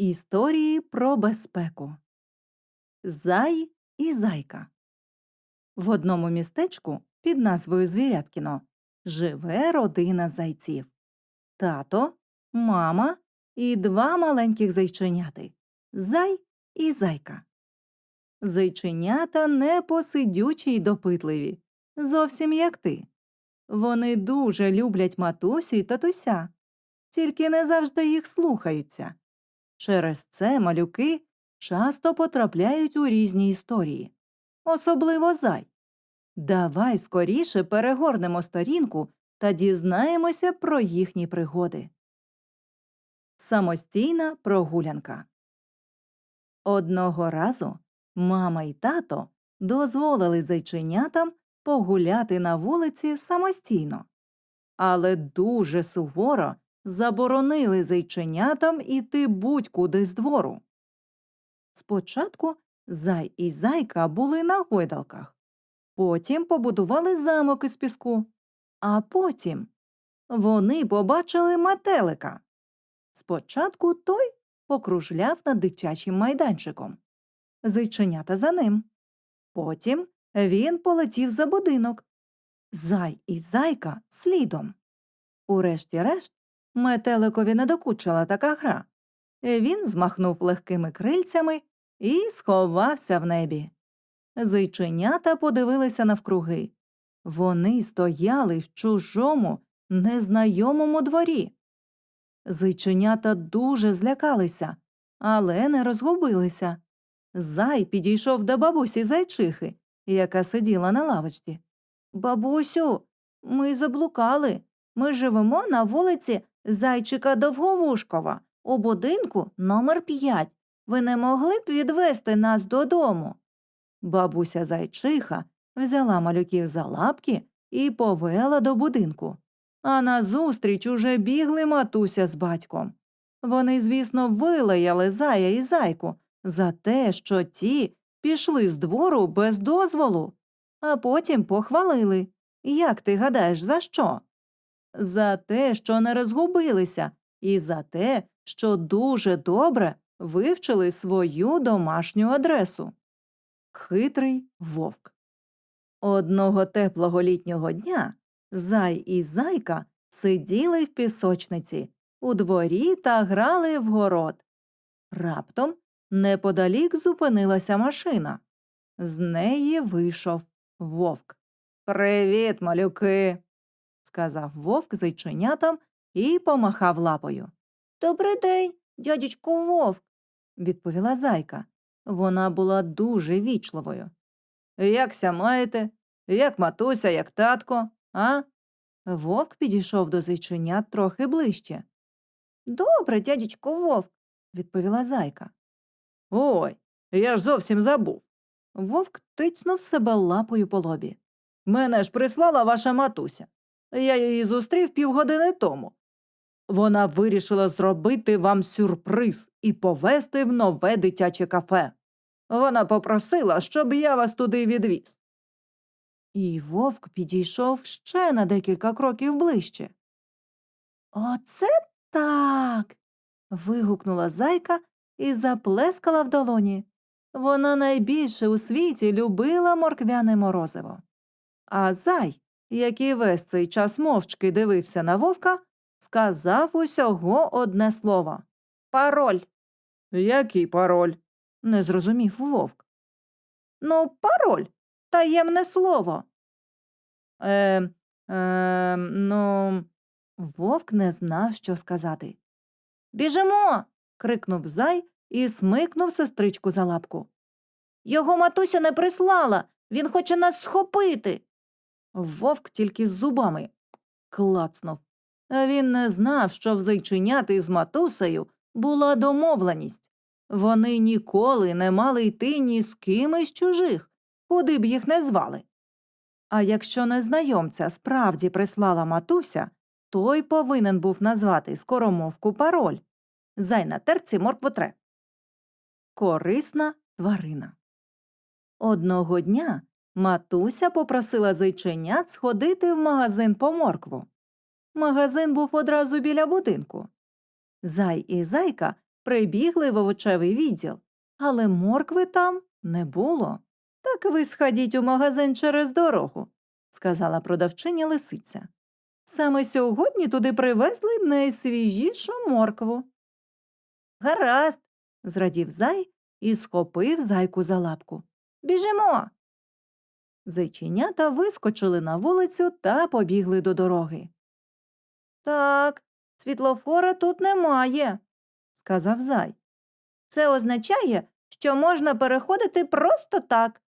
Історії про безпеку. Зай і зайка. В одному містечку під назвою Звіряткіно живе родина зайців. Тато, мама і два маленьких зайченяти зай і зайка. Зайченята непосидючі й допитливі, зовсім як ти. Вони дуже люблять матусю й татуся, тільки не завжди їх слухаються. Через це малюки часто потрапляють у різні історії, особливо зай. Давай скоріше перегорнемо сторінку та дізнаємося про їхні пригоди. Самостійна прогулянка. Одного разу мама і тато дозволили зайченятам погуляти на вулиці самостійно, але дуже суворо заборонили зайченятам іти будь-куди з двору. Спочатку зай і зайка були на гойдалках, потім побудували замок із піску, а потім вони побачили метелика. Спочатку той покружляв над дитячим майданчиком, зайченята за ним. Потім він полетів за будинок. Зай і зайка слідом. Урешті-решт метеликові не докучила така гра. Він змахнув легкими крильцями і сховався в небі. Зайченята подивилися навкруги. Вони стояли в чужому, незнайомому дворі. Зайченята дуже злякалися, але не розгубилися. Зай підійшов до бабусі зайчихи, яка сиділа на лавочці. Бабусю, ми заблукали. Ми живемо на вулиці Зайчика Довговушкова, у будинку номер 5. Ви не могли б відвести нас додому? Бабуся зайчиха взяла малюків за лапки і повела до будинку. А назустріч уже бігли матуся з батьком. Вони, звісно, вилаяли зая і зайку за те, що ті пішли з двору без дозволу, а потім похвалили. Як ти гадаєш, за що? За те, що не розгубилися, і за те, що дуже добре вивчили свою домашню адресу. Хитрий вовк. Одного теплого літнього дня зай і зайка сиділи в пісочниці у дворі та грали в город. Раптом неподалік зупинилася машина. З неї вийшов вовк. Привіт, малюки, сказав вовк зайченятам і помахав лапою. Добрий день, дядечку вовк, відповіла зайка. Вона була дуже вічливою. Якся маєте? Як матуся, як татко, а? Вовк підійшов до зайченят трохи ближче. Добре, дядечко вовк, відповіла зайка. Ой, я ж зовсім забув. Вовк тицнув себе лапою по лобі. Мене ж прислала ваша матуся. Я її зустрів півгодини тому. Вона вирішила зробити вам сюрприз і повезти в нове дитяче кафе. Вона попросила, щоб я вас туди відвіз. І вовк підійшов ще на декілька кроків ближче. Оце так. вигукнула зайка і заплескала в долоні. Вона найбільше у світі любила морквяне морозиво. А зай, який весь цей час мовчки дивився на вовка, сказав усього одне слово Пароль. Який пароль? не зрозумів вовк. Ну, пароль, таємне слово. Е, е, ну, вовк не знав, що сказати. Біжимо. крикнув зай і смикнув сестричку за лапку. Його матуся не прислала. Він хоче нас схопити. Вовк тільки з зубами клацнув. Він не знав, що в зайченяти з матусею була домовленість. Вони ніколи не мали йти ні з ким із чужих, куди б їх не звали. А якщо незнайомця справді прислала матуся, той повинен був назвати скоромовку пароль Зай на терці морквотре. Корисна тварина. Одного дня матуся попросила зайченят сходити в магазин по моркву. Магазин був одразу біля будинку. Зай і зайка прибігли в овочевий відділ, але моркви там не було. Так ви сходіть у магазин через дорогу, сказала продавчиня лисиця. Саме сьогодні туди привезли найсвіжішу моркву. Гаразд, зрадів зай і схопив зайку за лапку. Біжимо. Зайченята вискочили на вулицю та побігли до дороги. Так, світлофора тут немає, сказав зай. Це означає, що можна переходити просто так.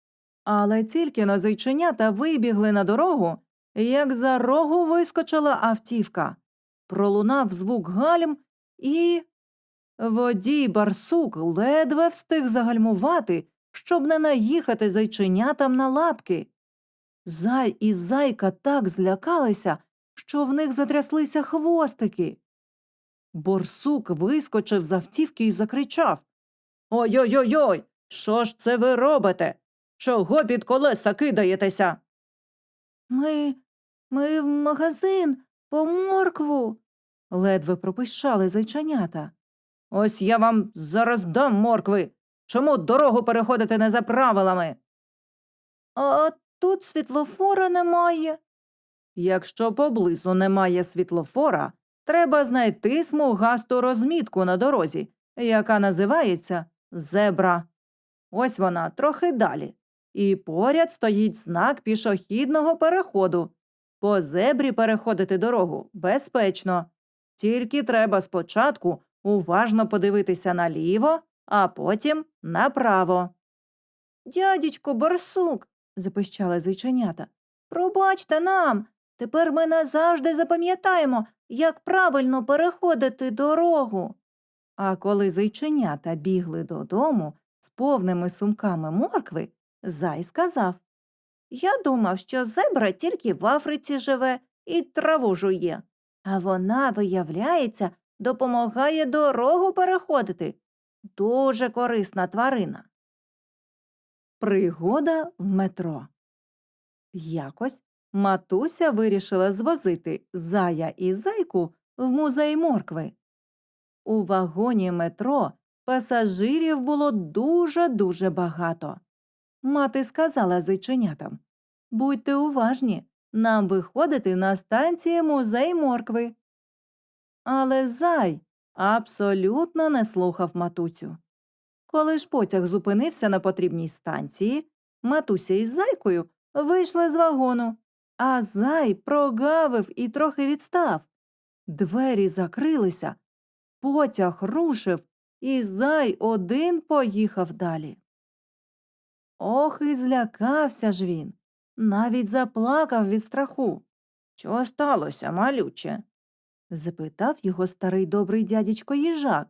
Але тільки но зайченята вибігли на дорогу, як за рогу вискочила автівка. Пролунав звук гальм і. Водій барсук ледве встиг загальмувати, щоб не наїхати зайченятам на лапки. Зай і зайка так злякалися, що в них затряслися хвостики. Борсук вискочив з автівки і закричав Ой-ой-ой, ой що ж це ви робите? Чого під колеса кидаєтеся? Ми. ми в магазин по моркву. ледве пропищали зайченята. Ось я вам зараз дам моркви. Чому дорогу переходите не за правилами? А тут світлофора немає. Якщо поблизу немає світлофора, треба знайти смугасту розмітку на дорозі, яка називається зебра. Ось вона трохи далі. І поряд стоїть знак пішохідного переходу. По зебрі переходити дорогу безпечно. Тільки треба спочатку уважно подивитися наліво, а потім направо. Дядечко барсук, запищали зайченята. Пробачте нам. Тепер ми назавжди запам'ятаємо, як правильно переходити дорогу. А коли зайченята бігли додому з повними сумками моркви, зай сказав Я думав, що зебра тільки в Африці живе і траву жує, а вона, виявляється, допомагає дорогу переходити. Дуже корисна тварина. Пригода в метро. Якось матуся вирішила звозити зая і зайку в музей моркви. У вагоні метро пасажирів було дуже-дуже багато. Мати сказала зайченятам Будьте уважні, нам виходити на станції музей моркви. Але зай абсолютно не слухав матусю. Коли ж потяг зупинився на потрібній станції, матуся із зайкою вийшли з вагону, а зай прогавив і трохи відстав. Двері закрилися, потяг рушив, і зай один поїхав далі. Ох, і злякався ж він, навіть заплакав від страху. Що сталося, малюче? Запитав його старий добрий дядечко їжак.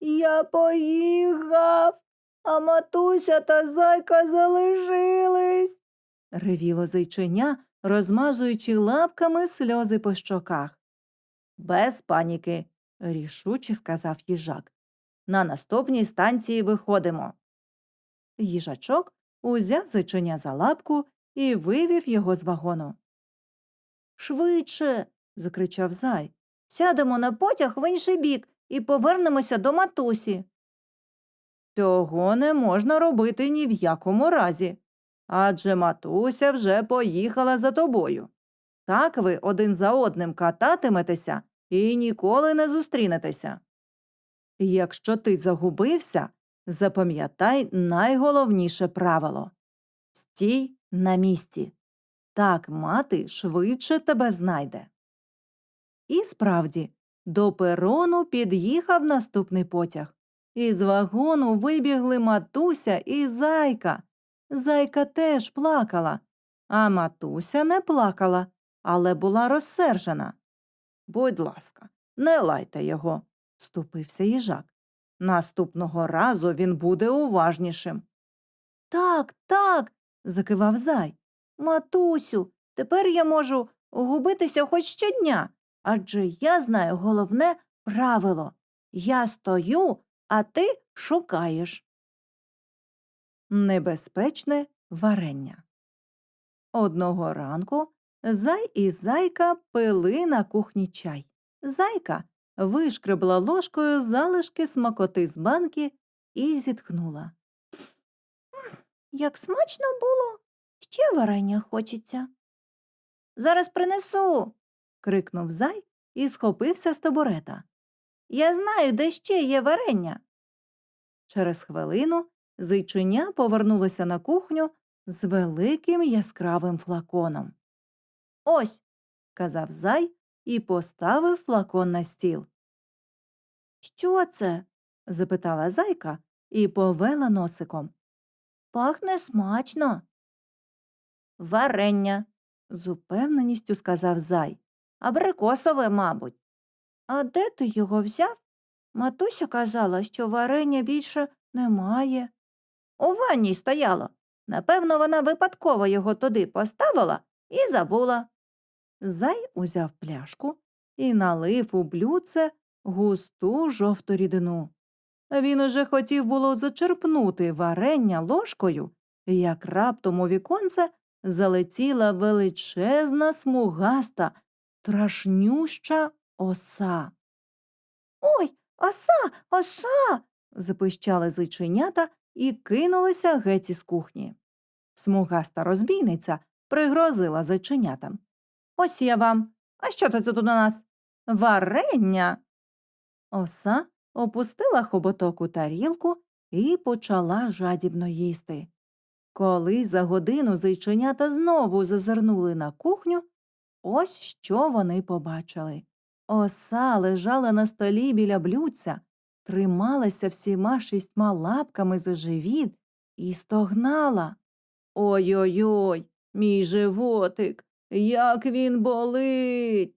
Я поїхав, а матуся та зайка залишились. ревіло зайченя, розмазуючи лапками сльози по щоках. Без паніки, рішуче сказав їжак. На наступній станції виходимо. Їжачок узяв зайченя за лапку і вивів його з вагону. Швидше. Закричав зай. Сядемо на потяг в інший бік і повернемося до матусі. Цього не можна робити ні в якому разі. Адже матуся вже поїхала за тобою. Так ви один за одним кататиметеся і ніколи не зустрінетеся. Якщо ти загубився, запам'ятай найголовніше правило стій на місці. Так мати швидше тебе знайде. І справді, до перону під'їхав наступний потяг. Із вагону вибігли матуся і зайка. Зайка теж плакала, а матуся не плакала, але була розсержена. Будь ласка, не лайте його, ступився їжак. Наступного разу він буде уважнішим. Так, так, закивав зай. Матусю, тепер я можу губитися хоч щодня, адже я знаю головне правило я стою, а ти шукаєш. Небезпечне варення. Одного ранку зай і зайка пили на кухні чай. Зайка вишкребла ложкою залишки смакоти з банки і зітхнула. Як смачно було, ще варення хочеться. Зараз принесу. Крикнув зай і схопився з табурета. Я знаю, де ще є варення. Через хвилину зайчиня повернулося на кухню з великим яскравим флаконом. Ось, Казав зай і поставив флакон на стіл. що це? Запитала зайка і повела носиком. Пахне смачно. Варення, З упевненістю сказав зай. Абрикосове, мабуть. А де ти його взяв? Матуся казала, що варення більше немає. У ванній стояло. Напевно, вона випадково його туди поставила і забула. Зай узяв пляшку і налив у блюдце густу жовту рідину. Він уже хотів було зачерпнути варення ложкою, як раптом у віконце залетіла величезна смугаста, страшнюща оса. Ой, оса, оса. Запищали зайченята і кинулися геть із кухні. Смугаста розбійниця пригрозила зайченятам. Ось я вам. А що це тут у нас? Варення. Оса опустила хоботок у тарілку і почала жадібно їсти. Коли за годину зайченята знову зазирнули на кухню, ось що вони побачили. Оса лежала на столі біля блюдця, трималася всіма шістьма лапками за живіт і стогнала. Ой-ой-ой, мій животик, як він болить.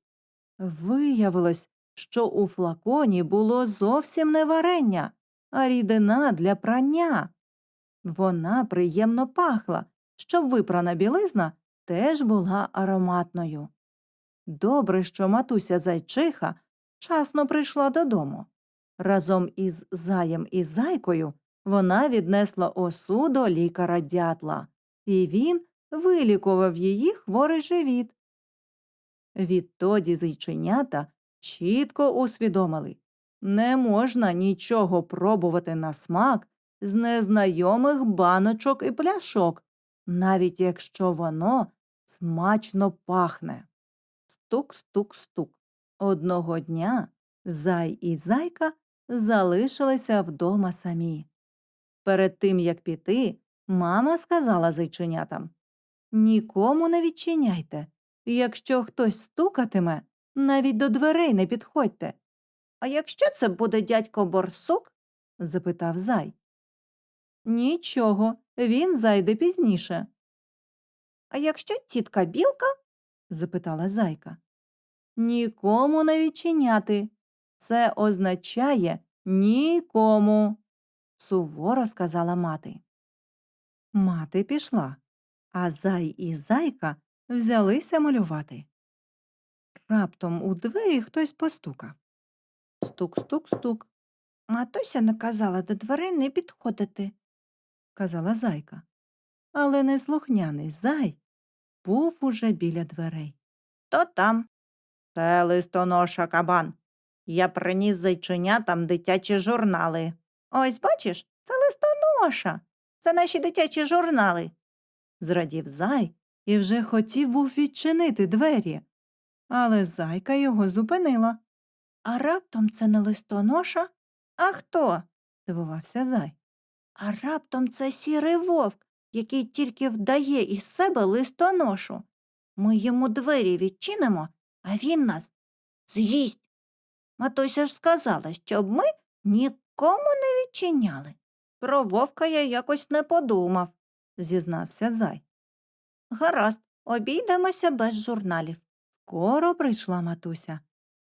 Виявилось, що у флаконі було зовсім не варення, а рідина для прання. Вона приємно пахла, щоб випрана білизна теж була ароматною. Добре, що матуся зайчиха вчасно прийшла додому. Разом із заєм і зайкою вона віднесла осу до лікаря дятла, і він вилікував її хворий живіт. Відтоді зайченята чітко усвідомили не можна нічого пробувати на смак з незнайомих баночок і пляшок, навіть якщо воно смачно пахне. Стук-стук-стук. Одного дня зай і зайка залишилися вдома самі. Перед тим, як піти, мама сказала зайченятам Нікому не відчиняйте. Якщо хтось стукатиме, навіть до дверей не підходьте. А якщо це буде дядько борсук, запитав зай. Нічого, він зайде пізніше, а якщо тітка білка, запитала зайка. Нікому не відчиняти. Це означає нікому, суворо сказала мати. Мати пішла, а зай і зайка взялися малювати. Раптом у двері хтось постукав. Стук-стук-стук, матуся наказала до дверей не підходити. казала зайка. Але неслухняний зай був уже біля дверей. То там. Це листоноша кабан. Я приніс зайченятам дитячі журнали. Ось бачиш, це листоноша. Це наші дитячі журнали. Зрадів зай і вже хотів був відчинити двері, але зайка його зупинила. А раптом це не листоноша? А хто? Дивувався зай. А раптом це сірий вовк, який тільки вдає із себе листоношу. Ми йому двері відчинимо, а він нас з'їсть. Матуся ж сказала, щоб ми нікому не відчиняли. Про вовка я якось не подумав. зізнався зай. Гаразд, обійдемося без журналів. Скоро прийшла матуся.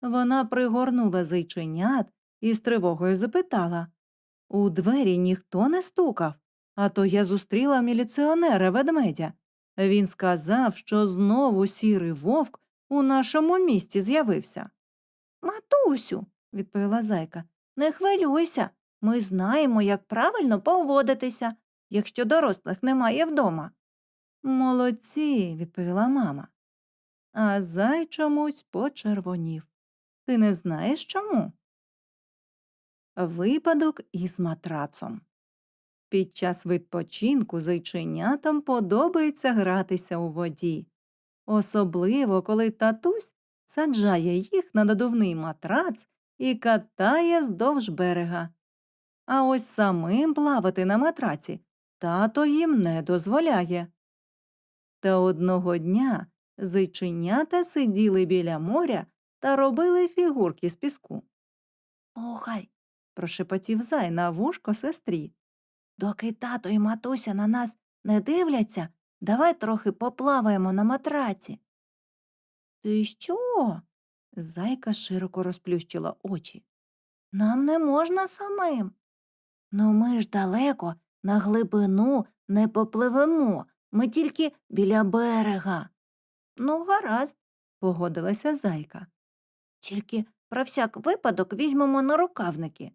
Вона пригорнула зайченят і з тривогою запитала У двері ніхто не стукав, а то я зустріла міліціонера ведмедя. Він сказав, що знову сірий вовк у нашому місті з'явився. Матусю, відповіла зайка. не хвилюйся. Ми знаємо, як правильно поводитися, якщо дорослих немає вдома. Молодці, відповіла мама. А зай чомусь почервонів. Ти не знаєш чому? Випадок із матрацом. Під час відпочинку зайченятам подобається гратися у воді, особливо коли татусь саджає їх на надувний матрац і катає вздовж берега. А ось самим плавати на матраці тато їм не дозволяє. Та одного дня зайченята сиділи біля моря та робили фігурки з піску. Слухай, Прошепотів зай на вушко сестрі. Доки тато і матуся на нас не дивляться, давай трохи поплаваємо на матраці. Ти що? Зайка широко розплющила очі. Нам не можна самим. Ну ми ж далеко, на глибину не попливемо. Ми тільки біля берега. Ну, гаразд, Погодилася зайка. тільки про всяк випадок візьмемо на рукавники.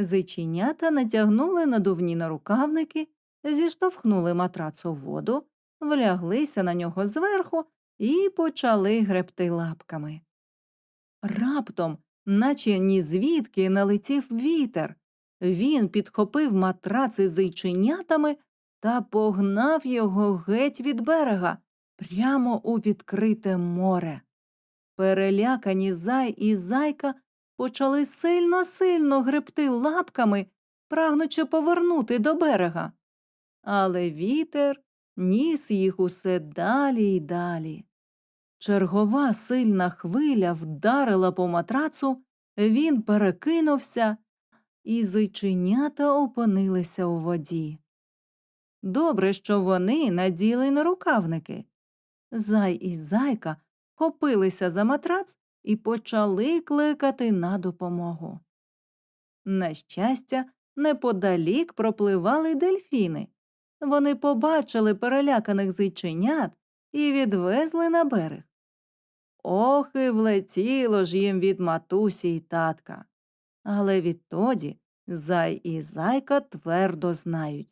Зайченята натягнули надувні нарукавники, зіштовхнули матрац у воду, вляглися на нього зверху і почали гребти лапками. Раптом, наче ні звідки налетів вітер. Він підхопив матрац із зайченятами та погнав його геть від берега прямо у відкрите море. Перелякані зай і зайка почали сильно-сильно гребти лапками, прагнучи повернути до берега. Але вітер ніс їх усе далі й далі. Чергова сильна хвиля вдарила по матрацу, він перекинувся, і зайченята опинилися у воді. Добре, що вони наділи на рукавники. Зай і зайка хопилися за матрац і почали кликати на допомогу. На щастя, неподалік пропливали дельфіни. Вони побачили переляканих зайченят і відвезли на берег. Ох, і влетіло ж їм від матусі й татка. Але відтоді зай і зайка твердо знають,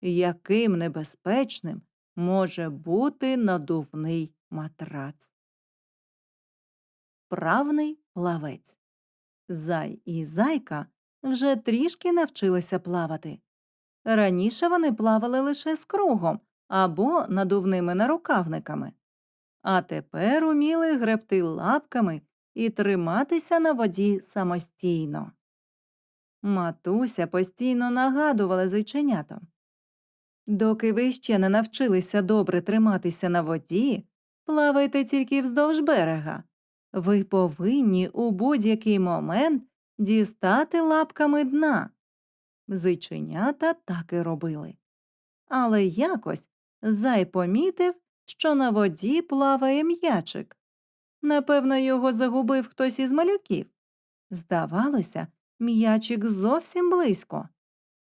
яким небезпечним може бути надувний матрац. Правний плавець. Зай і зайка вже трішки навчилися плавати. Раніше вони плавали лише з кругом або надувними нарукавниками, а тепер уміли гребти лапками і триматися на воді самостійно. Матуся постійно нагадувала зайченятам. Доки ви ще не навчилися добре триматися на воді, плавайте тільки вздовж берега. Ви повинні у будь-який момент дістати лапками дна. Зайченята так і робили. Але якось зай помітив, що на воді плаває м'ячик. Напевно, його загубив хтось із малюків. Здавалося, м'ячик зовсім близько.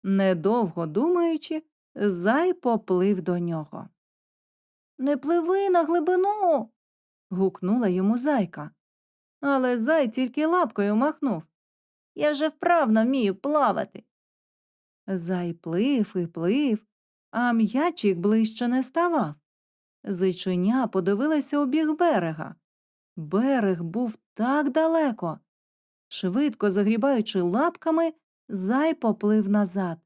Недовго думаючи, зай поплив до нього. Не пливи на глибину. Гукнула йому зайка. Але зай тільки лапкою махнув. Я же вправно вмію плавати. Зай плив і плив, а м'ячик ближче не ставав. Зайченя подивилася у біг берега. Берег був так далеко. Швидко загрібаючи лапками, зай поплив назад.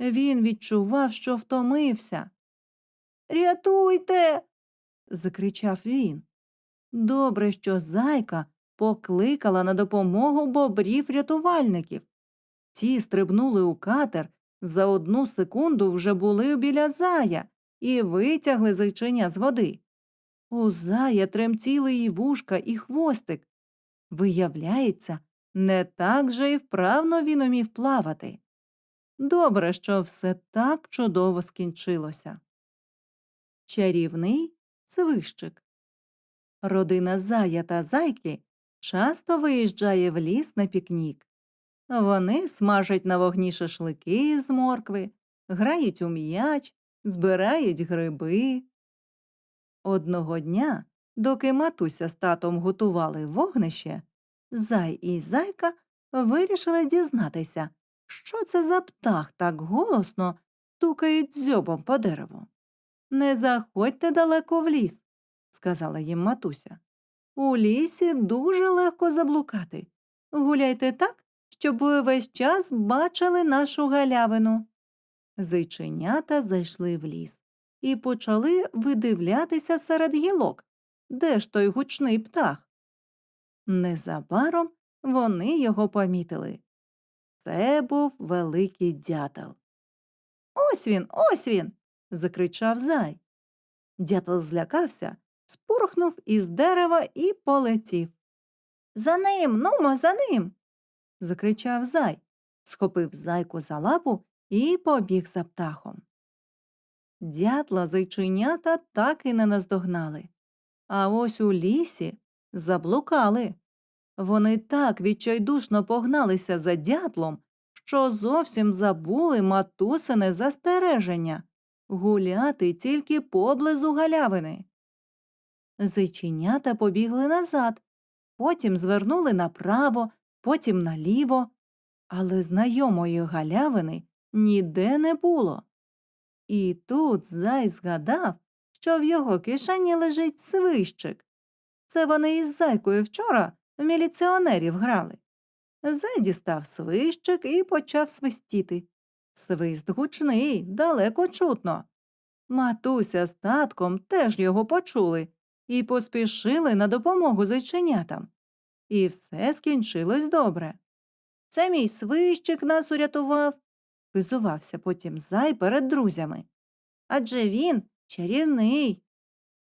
Він відчував, що втомився. Рятуйте. закричав він. Добре, що зайка покликала на допомогу бобрів рятувальників. Ті стрибнули у катер, за одну секунду вже були біля зая і витягли зайчиня з води. У зая тремтіли і вушка, і хвостик. Виявляється, не так же й вправно він умів плавати. Добре, що все так чудово скінчилося. Чарівний свищик. Родина зая та зайки часто виїжджає в ліс на пікнік. Вони смажать на вогні шашлики з моркви, грають у м'яч, збирають гриби. Одного дня, доки матуся з татом готували вогнище, зай і зайка вирішили дізнатися, що це за птах так голосно тукають дзьобом по дереву. Не заходьте далеко в ліс, сказала їм матуся. У лісі дуже легко заблукати. Гуляйте так, щоб ви весь час бачили нашу галявину. Зайченята зайшли в ліс і почали видивлятися серед гілок, де ж той гучний птах. Незабаром вони його помітили. Це був великий дятел. Ось він, ось він. закричав зай. Дятел злякався, спурхнув із дерева і полетів. За ним, нумо, за ним. закричав зай, схопив зайку за лапу і побіг за птахом. Дятла зайченята так і не наздогнали. А ось у лісі заблукали. Вони так відчайдушно погналися за дятлом, що зовсім забули матусине застереження гуляти тільки поблизу галявини. Зайченята побігли назад, потім звернули направо, потім наліво, але знайомої галявини ніде не було. І тут зай згадав, що в його кишені лежить свищик. Це вони із зайкою вчора в міліціонерів грали. Зай дістав свищик і почав свистіти. Свист гучний, далеко чутно. Матуся з татком теж його почули і поспішили на допомогу зайченятам. І все скінчилось добре. Це мій свищик нас урятував, Хизувався потім зай перед друзями. адже він чарівний.